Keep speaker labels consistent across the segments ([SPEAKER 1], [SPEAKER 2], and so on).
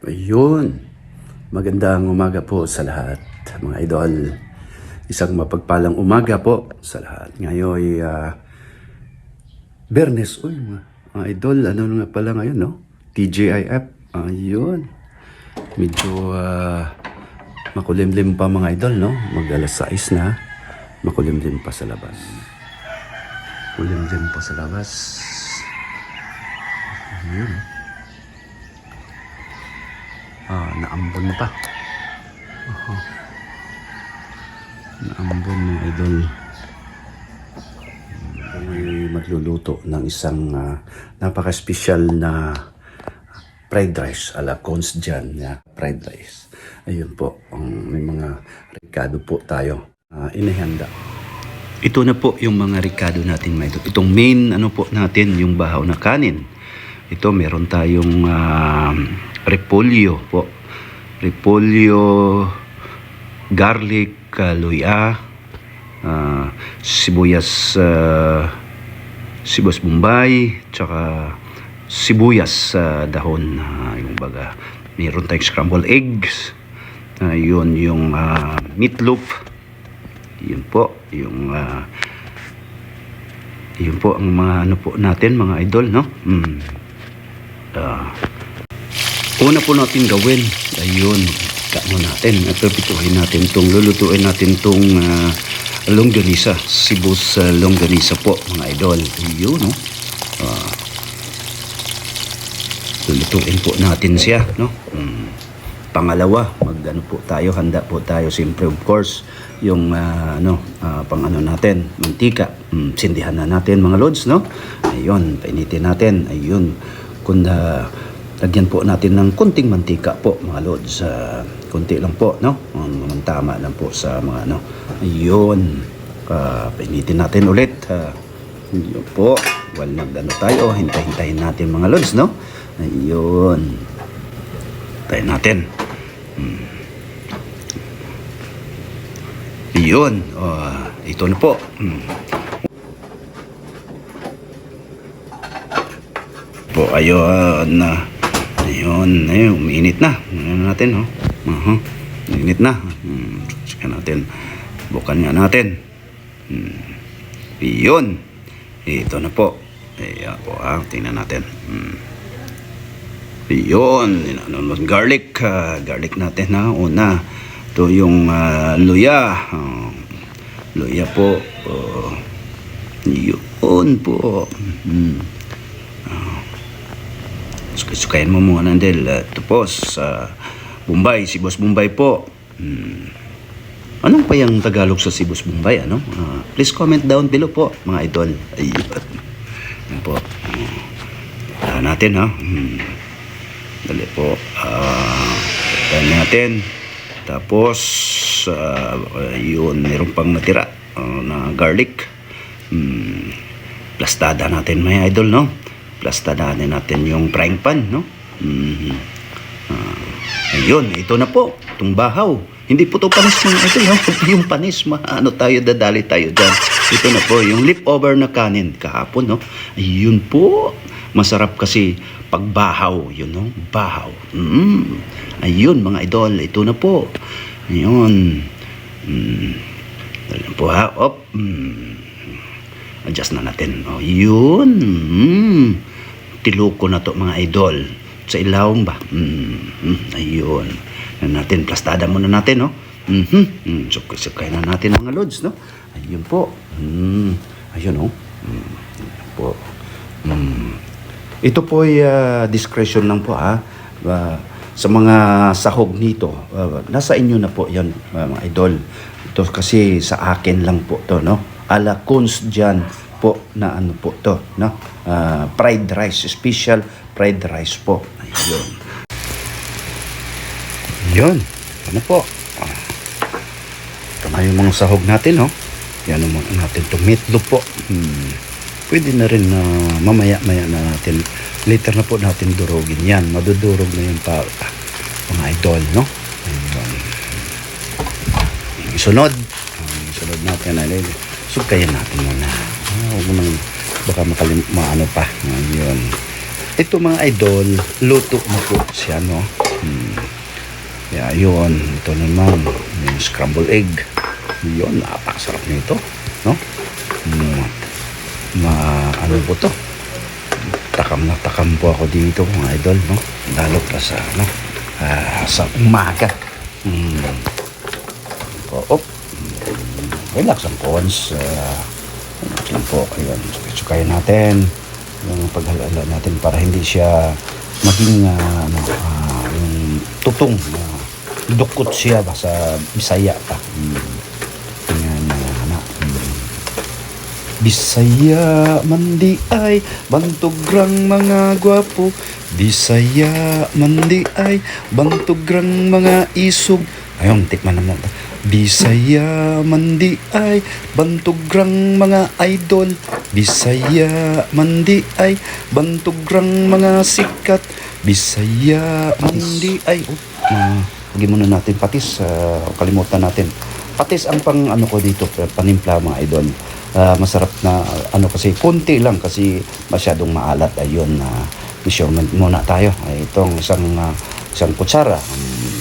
[SPEAKER 1] Ayun. Magandang umaga po sa lahat, mga idol. Isang mapagpalang umaga po sa lahat. Ngayon ay ah, Bernes. Uy, mga, idol, ano nga pala ngayon, no? TGIF. Ayun. Medyo ah, makulimlim pa mga idol, no? Mag alas 6 na. Makulimlim pa sa labas. Makulimlim pa sa labas. Ayun. Ah, naambon pa. Aha. Naambon mga idol. Ay magluluto ng isang ah, napaka-special na fried rice ala Cons dyan na fried rice. Ayun po, ang may mga rekado po tayo uh, inihanda. Ito na po yung mga rekado natin mga idol. Itong main ano po natin, yung bahaw na kanin. Ito meron tayong ah, repolyo po. Repolyo, garlic, uh, ah, sibuyas, ah, sibuyas bombay, tsaka sibuyas sa dahon. ah, yung baga, meron tayong scrambled eggs. Ah, yun yung ah, meatloaf. Yun po, yung ah, yun po ang mga ano po natin, mga idol, no? Mm. Ah, una po natin gawin, ayun, kamo natin, at pipituhin natin tong, lulutuin natin tong ah, longganisa, sibus uh, longganisa po, mga idol. Ayun, no? Ah, lulutuin po natin siya, no? Mm. Pangalawa, mag ano po tayo, handa po tayo, siyempre of course, yung ah, ano, ah, pang ano natin, mantika. Mm, sindihan na natin mga lods, no? Ayun, painitin natin. Ayun, kung ah, lagyan po natin ng kunting mantika po mga lods. Uh, kunti lang po, no? Um, tama lang po sa mga ano. Ayun, ah, painitin natin ulit. yun po, well, nag ano tayo, hintay-hintayin natin mga lods, no? Ayun. Tayo natin. Hmm. Yun. Oh, ito na po. Hmm. Ayun na. Ayun, ayun, umiinit na. Ano natin, oh. Uh-huh. Umiinit na. Hmm. Sige natin. Bukan nga natin. Hmm. Yun. Ito na po. Ayan po, ah. Tingnan natin. Hmm. Yun, garlic, ah, garlic natin na una. Ito yung ah, luya. Ah, luya po. Oh, yun po. Mm. Ah, sukayin mo muna del. Uh, tapos, sa Bombay, Sibos Bombay po. Mm. Anong pa yung Tagalog sa Sibos Bombay? Ano? Ah, please comment down below po, mga idol. Ayun. Ayun po. Uh, natin, ha? Hmm. Dali po. Ah, uh, natin. Tapos, ah, yun, meron pang natira ah, na garlic. Hmm, plastada natin, may idol, no? Plastada natin yung frying pan, no? Mhm. Ah, ayun, ito na po. Itong bahaw. Hindi po ito panis mga idol, no? Yung panis, ano tayo, dadali tayo dyan. Ito na po, yung leftover na kanin kahapon, no? Ayun po. Masarap kasi pagbahaw, yun no? Bahaw. Mm. Ayun mga idol, ito na po. Ayun. Mm. Dali po ha. Op. Mm. Adjust na natin. Oh, yun. Mm. Tiluko na to mga idol. Sa ilawang ba? Mm. Mm. Ayun. Na natin, plastada muna natin, no? Mm-hmm. Mm. Sukay na natin mga lods, no? Ayun po. Mm. Ayun, oh. Mm. Ayun po. Mm. Ito po ay ah, discretion lang po ha. Ah, sa mga sahog nito, ah, nasa inyo na po 'yan ah, mga idol. Ito kasi sa akin lang po 'to, no? Ala Kunz dyan po na ano po 'to, no? Ah, fried rice, special fried rice po. Ayun. Yun. Ano po? Ah, Ito na yung mga sahog natin, no? Yan mga natin to meatloaf po. Hmm. Pwede na rin na mamaya-maya na natin. Later na po natin durugin yan. Madudurog na yung pa, mga idol, no? Ayun. Yung isunod. Ang isunod natin ay sukayan natin muna. Ah, huwag mo nang baka makalim, maano pa. Ayun. Ito mga idol, luto na po siya, no? Hmm. Kaya yun, ito naman, yung scrambled egg. Yun, napakasarap nito. No? Hmm. Ma, ano po to? Takam na takam po ako dito, mga idol, no? Lalo pa sa, ano, ah, sa umaga. Hmm. Po, op. Relax ang cons. Uh, relax lang po. Ayun, sukayin natin yung paghalala natin para hindi siya maging ah, ano, ah, yung tutong na dukot siya ba sa Bisaya pa. Hmm. Tingnan na na. Hmm. Bisaya mandi ay bantugrang mga gwapo Bisaya mandi ay bantugrang mga isog Ayun, tikman naman Bisaya mandi ay bantugrang mga idol. Bisaya mandi ay bantugrang mga sikat. Bisaya mandi ay oh, uh, Lagyan muna natin patis ah, kalimutan natin. Patis ang pang ano ko dito panimpla mga idol. Ah, masarap na ano kasi konti lang kasi masyadong maalat. Ayun na measurement muna tayo. Ay itong isang ah, isang kutsara. Ah,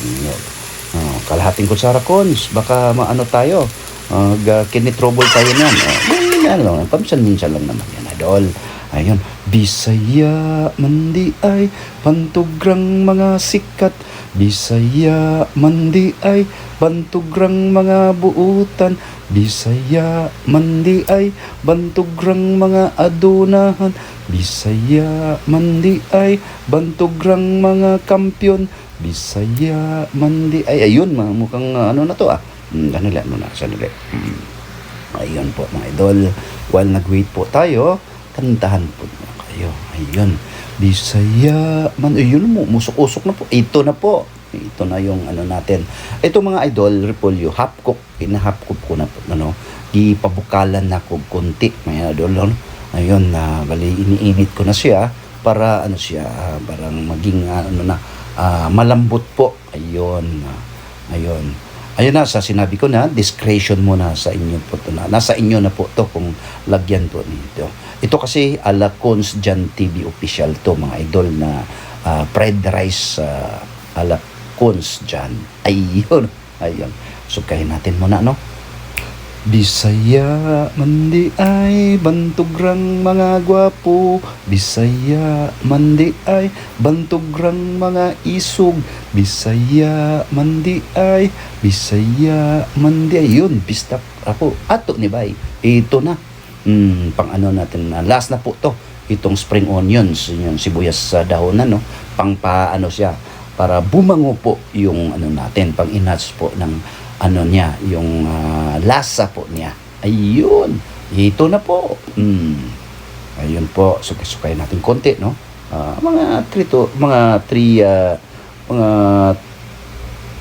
[SPEAKER 1] kalahating kutsara cons. Baka maano tayo uh, kinitrobol tayo niyan. Uh, yan lang pamsan-minsan lang naman yan idol. Ayun Bisaya mandi ay pantugrang mga sikat. Bisaya mandi ay bantugrang mga buutan. Bisaya mandi ay bantugrang mga adunahan. Bisaya mandi ay bantugrang mga kampyon Bisaya mandi ay ayun mga mukhang uh, ano na to ah. Hmm, sandali muna sandali hmm. ayun po mga idol. While nag-wait po tayo kantahan po na kayo. Ayun. Bisaya man ayun mo musok-usok na po. Ito na po. Ito na yung ano natin. Ito mga idol repolyo half cook ina-half cook ko na po ano. Gipabukalan na ko konti mga idol ano? ayun na bali iniinit ko na siya para ano siya ah, parang maging ah, ano na ah, malambot po. Ayun. Ayun. Ayun na sa sinabi ko na discretion muna sa inyo po to na. Nasa inyo na po to kung lagyan po nito. Ito kasi ala Cons Jan TV official to mga idol na ah, fried rice ah, ala Cons Jan ayun. Ayun. Sukahin natin muna no Bisaya mandi ay bantugrang mga gwapo. Bisaya mandi ay bantugrang mga isog. Bisaya mandi ay Bisaya mandi ay. Yun bista ako. Ato ni bay ito na. Mm, pang ano natin na last na po to. Itong spring onions yung sibuyas sa dahonan no? Pang paano siya para bumango po yung ano natin pang inhance po ng ano niya, yung ah, lasa po niya. Ayun. Ito na po. Mm. Ayun po. Sukay-sukay natin konti, no? Ah, mga 3 to, mga 3, ah, mga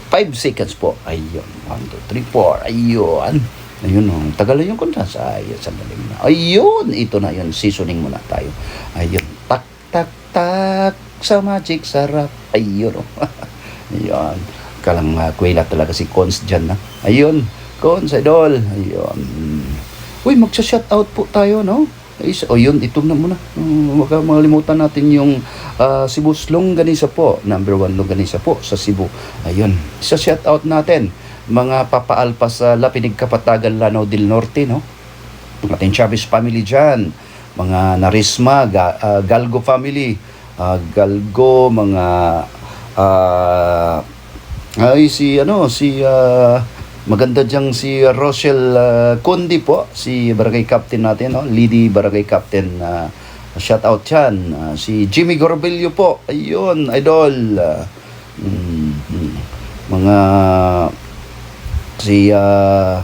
[SPEAKER 1] 5 seconds po. Ayun. 1, 2, 3, 4. Ayun. Ayun, oh. tagal na yung contrast. Ayun, sandali muna. Ayun. Ito na yun. Seasoning muna tayo. Ayun. Tak, tak, tak. Sa magic sarap. Ayun, oh. Ayun kalang uh, kwela talaga si Cons dyan na. Ayun, Cons, idol. Ayun. Uy, magsa-shout out po tayo, no? Is, o yun, ito na muna. Um, wag makalimutan natin yung uh, Cebu Longganisa po. Number one Longganisa po sa Cebu. Ayun, sa shout out natin. Mga papaalpa sa Lapinig Kapatagan, Lanao del Norte, no? Ating Chavez family dyan. Mga Narisma, Ga, uh, Galgo family. Uh, Galgo, mga uh, ay si ano si ah, maganda diyang si Rochelle uh, Condi po, si barangay captain natin no, Lady barangay captain uh, shout out yan. Ah, si Jimmy Gorbelio po. Ayun, idol. Ah, mm, mga si ah,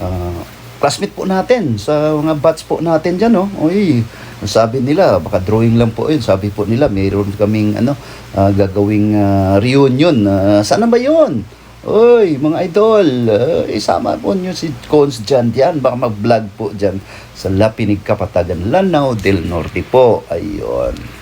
[SPEAKER 1] ah, classmate po natin sa mga batch po natin diyan no. Oy, sabi nila baka drawing lang po yun. Sabi po nila mayroon kaming ano ah, gagawing ah, reunion. Uh, sana ba 'yon? Oy, mga idol, uh, isama po nyo si Cons dyan diyan. Baka mag-vlog po dyan sa Lapinig Kapatagan, Lanao del Norte po. Ayun.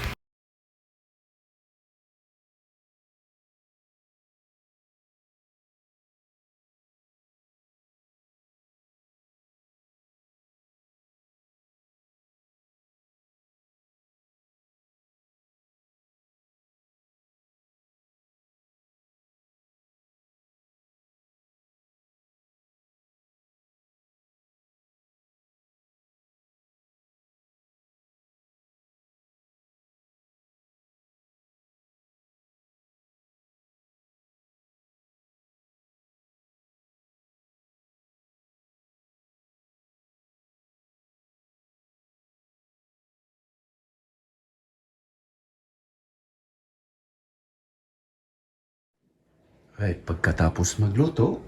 [SPEAKER 1] Ay, pagkatapos magluto,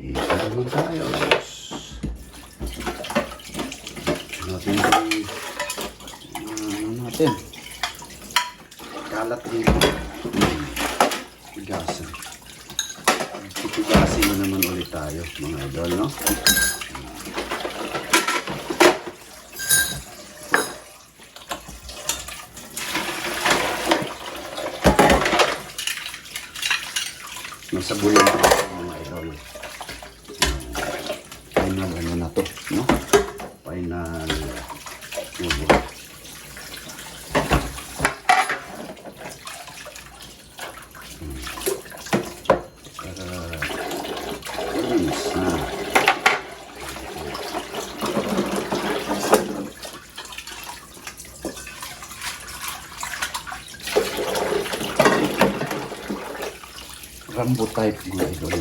[SPEAKER 1] ito naman tayo. Natin yung, ano natin, kalat dito. Tigasan. Titigasin na naman ulit tayo, mga idol, no? Ko ito, mga idol. Final ano na to, no? Final uh, Rambo type mga idol.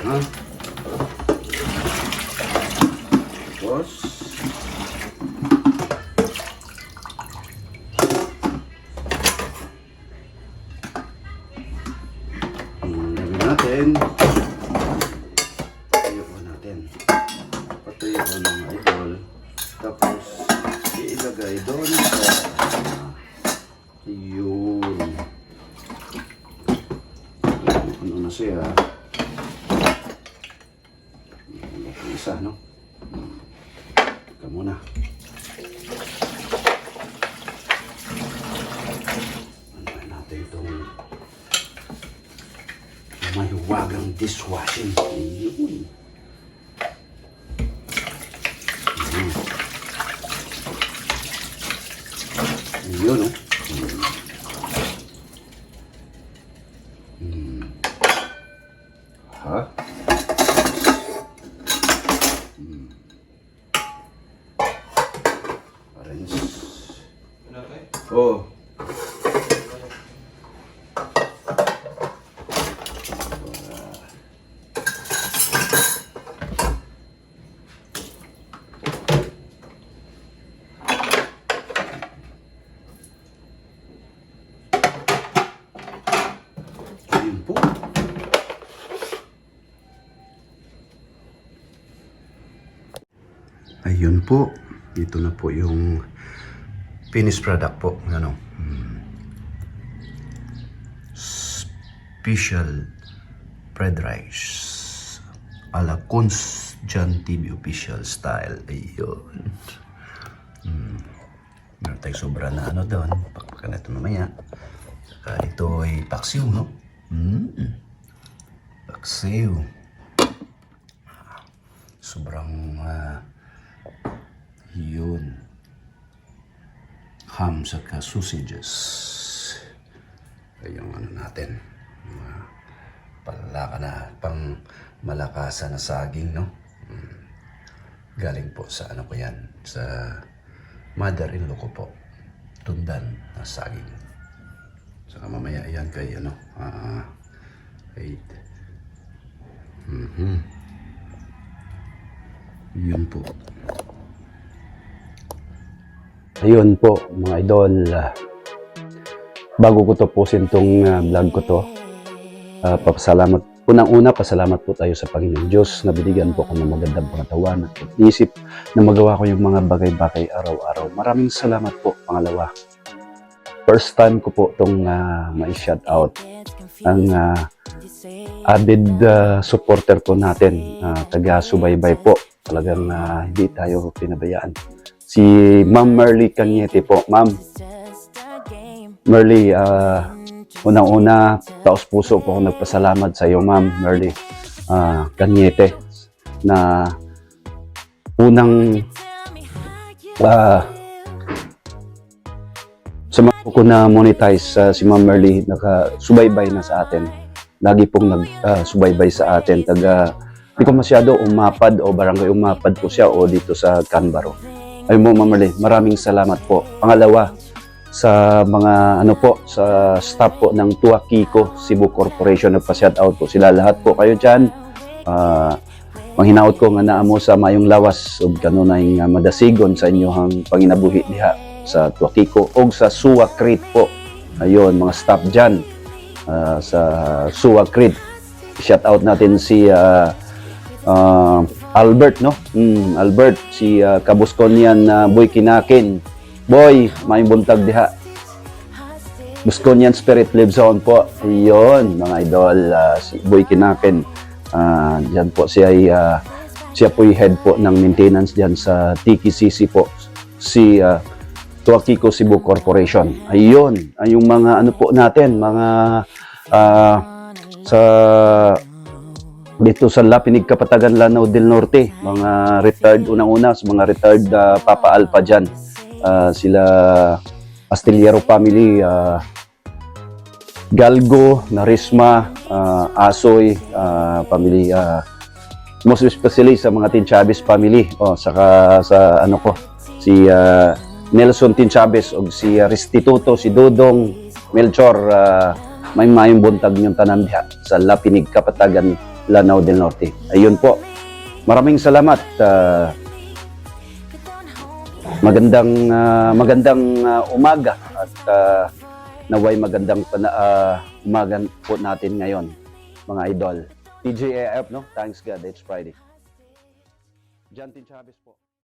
[SPEAKER 1] Ha? Tapos, Teka muna. Ano natin itong mahiwagang dishwashing. Yun. Yun. Yun, no? Hmm. Ha? Hmm. Orange. Oh. Ayun po. Ayun po. Ito na po yung finished product po. Ano? Hmm. Special fried rice. Ala Kunz John TV official style. Ayun. Hmm. Meron tayong sobra na ano doon. Pakpakan na ito mamaya. Saka ito ay paksiw, no? Mm. Paksiw. Sobrang ah, yun. Ham saka sausages. Ay ano natin. Mga palaka na pang malakasan na saging, no? Mm. Galing po sa ano ko yan. Sa mother-in-law ko po. Tundan na saging. Saka mamaya yan kay ano. Ah, kay Mhm. Yun po.
[SPEAKER 2] Ayun po, mga idol. ah, bago ko tapusin tong ah, vlog ko to, ah, papasalamat. Unang-una, pasalamat po tayo sa Panginoon Diyos na binigyan po ako ng magandang pangatawan at isip na magawa ko yung mga bagay-bagay araw-araw. Maraming salamat po, pangalawa. First time ko po itong uh, ma-shout out ang ah, avid ah, supporter po natin, ah, taga-subaybay po. Talagang ah, hindi tayo pinabayaan si Ma'am Merly Cañete po. Ma'am, Merly, ah, unang-una, taos puso po ako nagpasalamat sa iyo, Ma'am Merly ah, Cañete, na unang ah, sa mga ko na monetize ah, si Ma'am Merly, nakasubaybay na sa atin. Lagi pong nagsubaybay sa atin. Taga, hindi ko masyado umapad o barangay umapad po siya o dito sa Canbaro. Ay mo, Merly, maraming salamat po. Pangalawa, sa mga ano po, sa staff po ng Tua Kiko Cebu Corporation, nagpa-shout out po sila. Lahat po kayo dyan. Ah, manghinaot ko nga naa mo sa mayong lawas ug kanunay nga madasigon sa inyohang panginabuhi diha sa Tuakiko o sa Suwa Crete po. Ayun, mga staff dyan ah, sa Suwa Crete. Shout out natin si ah, ah, Albert, no? Mm, Albert, si uh, kabuskon niyan na Boy Kinakin. Boy, may buntag diha. Buskonian Spirit lives on po. Iyon, mga idol, ah, si Boy Kinakin. Ah, diyan po siya ay ah, siya po head po ng maintenance diyan sa TKCC po. Si ah, Tuakiko Cebu Corporation. Ayun, ay yung mga ano po natin, mga ah, sa dito sa Lapinig Kapatagan Lanao del Norte, mga retired unang-una, sa mga retired ah, Papa Alpha dyan. Ah, sila Astillero family, ah, Galgo, Narisma, ah, Asoy, ah, family, ah, most especially sa mga Tin Chavez family, oh, saka sa ano ko, si ah, Nelson Tin Chavez o si ah, Restituto, si Dodong, Melchor, ah, may mayong buntag niyong tanan diha sa Lapinig, Kapatagan, Lanao del Norte. Ayun po. Maraming salamat. ah, magandang ah, magandang ah, umaga at ah, naway magandang pana- ah, umaga po natin ngayon mga idol. TJAF no? Thanks God, it's Friday. John Tin Chavez po.